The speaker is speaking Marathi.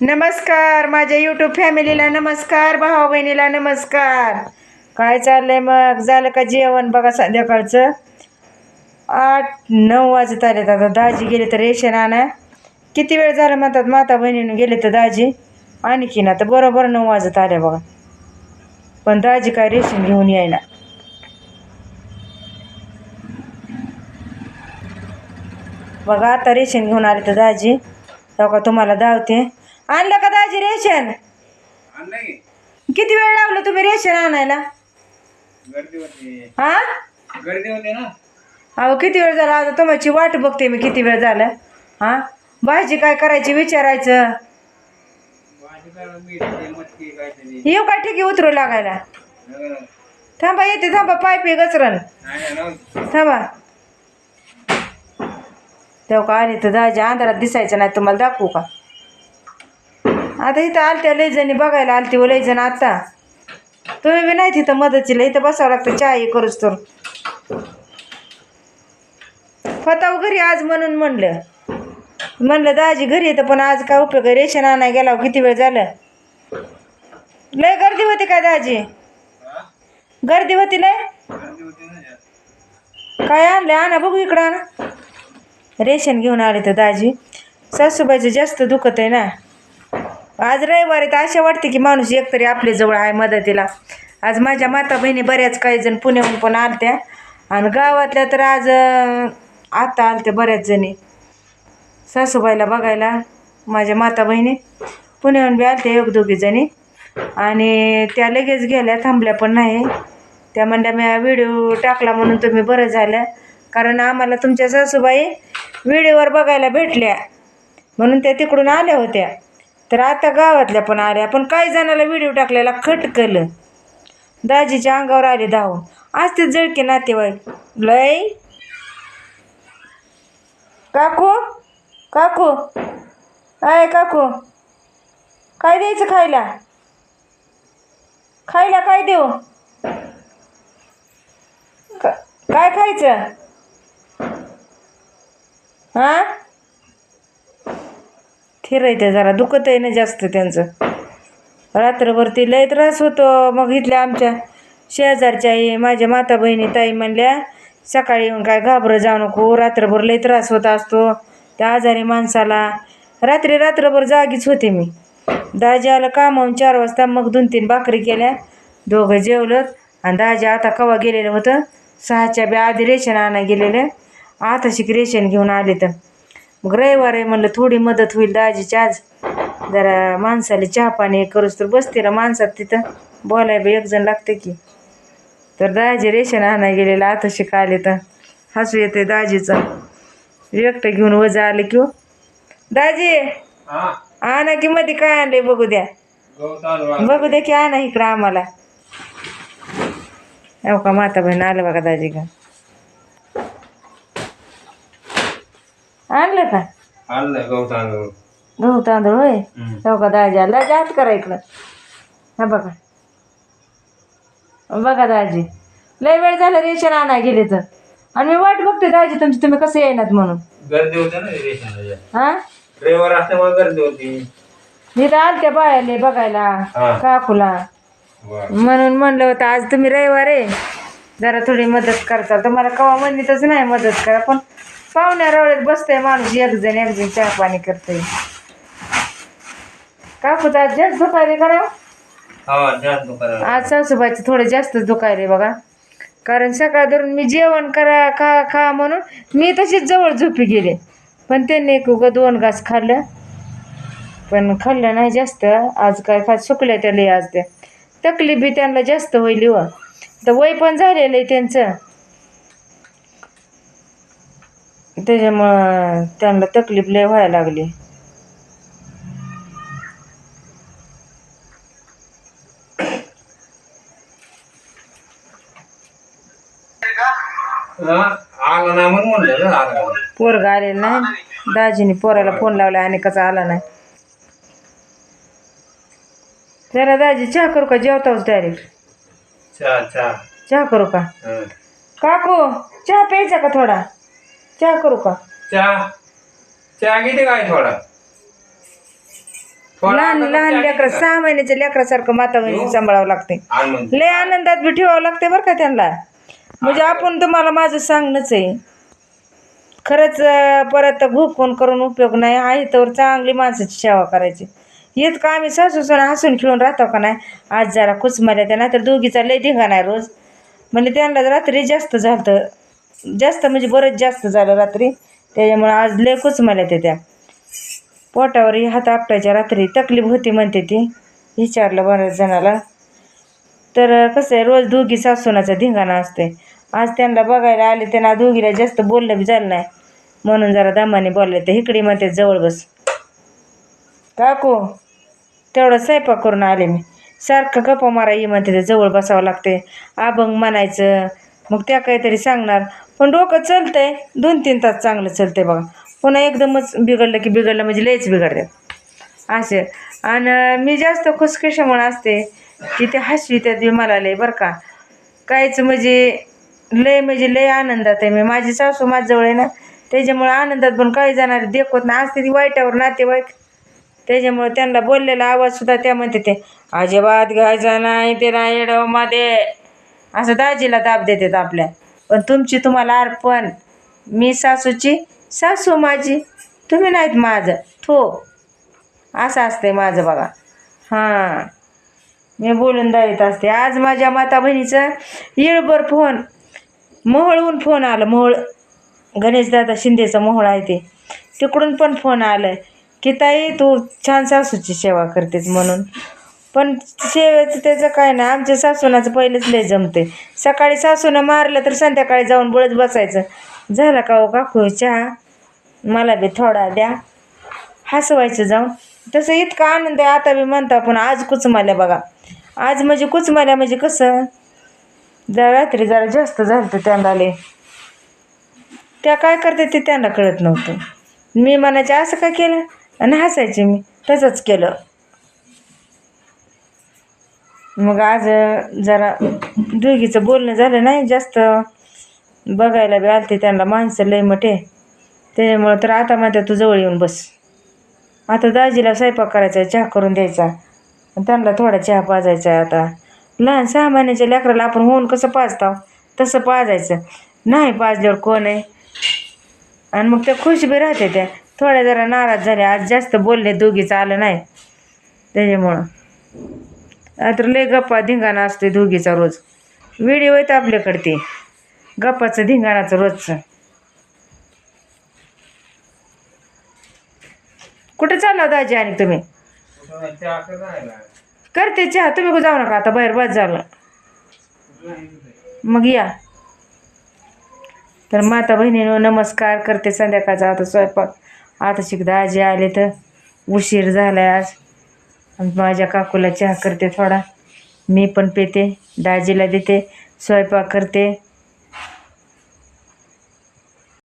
नमस्कार माझ्या यूट्यूब फॅमिलीला नमस्कार भावा बहिणीला नमस्कार. काय चाललंय मग? झालं का जेवण? बघा संध्याकाळचं. आठ नऊ वाजत आलेत आता. दाजी गेले तर रेशन आणा. किती वेळ झाला म्हणतात माता बहिणीनं गेले तर दाजी? आणखीन आता बरोबर नऊ वाजत आले बघा. पण दाजी काय रेशन घेऊन यायना बघा आता रेशन घेऊन आले तर दाजी. तेव्हा का तुम्हाला धावते आणलं का दाजी रेशन? किती वेळ लागलो तुम्ही रेशन आणायला? गर्दी होती हा गर्दी होती ना. अहो किती वेळ झाला? आता तुमची वाट बघते मी किती वेळ झालं. हा भाजी काय करायची विचारायचं? येऊ काय ठीक आहे उतरू लागायला. थांबा येते थांबा पायपी घसरण नाही नाही, राहू दे. थांबा. तेव्हा का आले तर दाजी अंधारात दिसायचं नाही तुम्हाला दाखवू का? आता इथं आलत्या लय जणी बघायला आलती व लय जण आता. तुम्ही बी नाही तिथं मदतीला इथं बसावं लागतं चहा करूच तर. फताव घरी आज म्हणून म्हणलं. म्हणलं दाजी घरी येतं पण आज काय उपयोग आहे? रेशन आणाय गेला हो, किती वेळ झालं? लय गर्दी होती काय दाजी? गर्दी होती लय? काय आणलं आणा बघू इकडं आणा. रेशन घेऊन आले तर दाजी. सासूबाईचं जास्त दुखत आहे ना. आज रविवारी तर अशा वाटते की माणूस एकतरी आपल्या जवळ आहे मदतीला. आज माझ्या माता बहिणी बऱ्याच काही जण पुण्याहून पण आलत्या. आणि गावातल्या तर आज अं, आता आलत्या बऱ्याच जणी. सासूबाईला बघायला माझ्या माता बहिणी पुण्याहून बी आलत्या एक दोघी जणी. आणि त्या लगेच गेल्या थांबल्या पण नाही. त्या म्हणल्या मी व्हिडिओ टाकला म्हणून तुम्ही बरं झालं. कारण आम्हाला तुमच्या सासूबाई व्हिडिओवर बघायला भेटल्या. म्हणून त्या तिकडून आल्या होत्या. तर आता गावातल्या पण आल्या. पण काही जणाला व्हिडिओ टाकलेला खटकलं. दाजीच्या अंगावर आले धावून. असते जळके नातेवाईक. लय. काकू? काकू? आय काकू. काय द्यायचं खायला? खायला काय देऊ? का- काय खायचं? हां? फिरायचं जरा दुखत आहे ना जास्त त्यांचं. रात्रभर ती लय त्रास होतो मग इथल्या आमच्या शेजारच्या आई माझ्या माता बहिणी ताई म्हणल्या सकाळी येऊन काय घाबरं जाऊ नको रात्रभर लय त्रास होत असतो त्या आजारी माणसाला. रात्री रात्रभर जागीच होते मी. दाजी आलं कामावून चार वाजता मग दोन तीन भाकरी केल्या दोघं जेवलं. आणि दाजी आता कवा गेलेलं होतं? सहाच्या बी आधी रेशन आणा गेलेलं. आताशी रेशन घेऊन आले तर. मग रविवार आहे म्हणलं थोडी मदत होईल दाजीची आज. जरा माणसाला चहा पाणी करूच तर बसते ना माणसात तिथं. बोलाय बी एक जण लागते की. तर दाजी रेशन आणाय गेलेलं आता शिक आले तर. हसू येते दाजीचं. एकटं घेऊन वजा आले की हो. दाजी हा. आणा की मध्ये काय आणले बघू द्या. बघू द्या की आणा इकडं आम्हाला. का माता बहीण आलं बघा दाजी का आणलं का? आणलं गहू तांदूळ. गहू तांदूळ होय. हो का दाजी आला? जात करा इकडं. हा बघा. बघा दाजी. लय वेळ झाला रेशन आणाय गेले तर. आणि मी वाट बघते दाजी तुमची तुम्ही कसं येणार म्हणून. गर्दी होती ना रेशनला हा? रविवार असल्यामुळे गर्दी होती. मी तर बायाले बघायला. काकूला. म्हणून म्हणलं होतं आज तुम्ही रविवार आहे. जरा थोडी मदत करता तुम्हाला कवा म्हणलीतच नाही मदत करा पण पाहुण्या रवळ्यात बसतंय माणूस एक जण एक जण चहा पाणी करतंय. काकूच आज जास्त दुखायले का ना हा जास्त दुकान आज सासूबाईचं थोडं जास्तच दुखायले बघा. कारण सकाळ धरून मी जेवण करा खा खा म्हणून मी तशीच जवळ झोपी गेले. पण त्यांनी एक उगा दोन घास खाल्लं. पण खाल्लं नाही जास्त. आज काय खा सुकल्या त्याला आज त्या. तकलीफ बी त्यांना जास्त होईल व तर वय पण झालेलं आहे त्यांचं. त्याच्यामुळं त्यांना तकलीफ लय व्हायला लागली. आला नाही म्हणून म्हणलं ना आला नाही. पोरग आलेलं नाही. दाजीने पोराला फोन लावला आणि कसा आला नाही. जरा दाजी चहा करू का? जेवताच डायरेक्ट चहा चहा. चहा करू का? हं. काकू चहा प्यायचा का थोडा? चहा करू का? चहा. चहा किती काय थोडा? लहान लहान लेकरं सहा महिन्याच्या लेकरासारखं माता बहिणी सांभाळावं लागते. लय आनंदात बी ठेवावं लागते बरं का त्यांना. म्हणजे आपण तुम्हाला माझं सांगणंच आहे. खरंच परत भूकून करून उपयोग नाही. आहे तर चांगली माणसाची सेवा करायची. इतकं आम्ही सासू सुना हसून खेळून राहतो का नाही? आज जरा कुचमाल्या त्या नाहीतर दोघीचा लय धिंगा नाही रोज. म्हणजे त्यांना रात्री जास्त झालं जास्त म्हणजे बरंच जास्त झालं रात्री. त्याच्यामुळे आज लय कुचमाल्या त्या त्या. पोटावरही हात आपटायच्या रात्री. तकलीफ होती म्हणते ती. विचारलं बऱ्याच जणाला. तर कसं आहे रोज दोघी सासूनाचा धिंगाणा असते आज त्यांना बघायला आले त्यांना दोघीला जास्त बोललं बी झालं नाही. म्हणून जरा दमाने बोलले ते. इकडे म्हणते जवळ बस. काकू तेवढं स्वयंपाक करून आले मी. सारखं गप्पा मारा ये म्हणते ते जवळ बसावं लागते. अभंग म्हणायचं. मग त्या काहीतरी सांगणार. पण डोकं चलतंय. दोन तीन तास चांगलं चलतंय बघा. पुन्हा एकदमच बिघडलं की बिघडलं म्हणजे लयच बिघडते असे. आणि मी जास्त खुशखुशामुळे असते? की ते हसवी त्यात बी मला लय बरं का. काहीच म्हणजे लय म्हणजे लय आनंदात आहे मी. माझी सासू माझ्याजवळ आहे ना त्याच्यामुळे आनंदात पण काही जाणार देखवत ना असते ती वाईटावर नातेवाईक. त्याच्यामुळे त्यांना बोललेला आवाजसुद्धा त्या म्हणते ते अजिबात घ्यायचा नाही ते नाही मध्ये. असं दाजीला दाब देतात आपल्या. पण तुमची तुम्हाला अर्पण. मी सासूची सासू माझी. तुम्ही नाहीत माझं. थो. असं असते माझं बघा. हां. मी बोलून दावीत असते. आज माझ्या माता बहिणीचा येळभर फोन. मोहळहून फोन आलं. मोहोळ गणेशदादा शिंदेचं मोहळ आहे ते. तिकडून पण फोन आलं. की ताई तू छान सासूची सेवा करतेस म्हणून. पण सेवेचं त्याचं काय ना आमच्या सासूनाचं पहिलेच लय जमते सकाळी सासूनं मारलं तर संध्याकाळी जाऊन बळत बसायचं. झालं का हो काकू चहा? मला बी थोडा द्या. हसवायचं जाऊन. तसं इतका आनंद आहे आता बी म्हणता पण आज कुचमाल्या बघा. आज म्हणजे कुचमाल्या म्हणजे कसं? जरा रात्री जरा जास्त झालं तर त्यांना त्या काय करते ते त्यांना कळत नव्हतं. मी म्हणायचे असं काय केलं? आणि हसायचे मी. तसंच केलं. मग आज जरा दोघीचं बोलणं झालं नाही जास्त बघायला बी आलते त्यांना माणसं लय मोठे त्याच्यामुळं तर आता म्हणतात तू जवळ येऊन बस. आता दाजीला स्वयंपाक करायचा चहा करून द्यायचा. त्यांना थोडा चहा पाजायचा आहे आता. लहान सहा महिन्याच्या लेकराला आपण होऊन कसं पाजताव? तसं पाजायचं. नाही पाजल्यावर कोण आहे? आणि मग त्या खुश बी राहते त्या. थोड्या जरा नाराज झाल्या. आज जास्त बोलले दोघीचं आलं नाही. त्याच्यामुळं. नाहीतर लय गप्पा धिंगाणा असते दोघीचा रोज. व्हिडिओ आहेत आपल्याकडे ते गप्पाचं धिंगाणाचं रोजचं. कुठे चालला दाजी आणि तुम्ही? करते चहा. तुम्ही जाऊ नका आता? बाहेर बस झालं मग या. तर माता बहिणीनं नमस्कार. करते संध्याकाळचा आता स्वयंपाक. आता शिक आजी आले तर उशीर झालाय आज. माझ्या काकूला चहा करते थोडा. मी पण पेते दाजीला देते स्वयंपाक करते.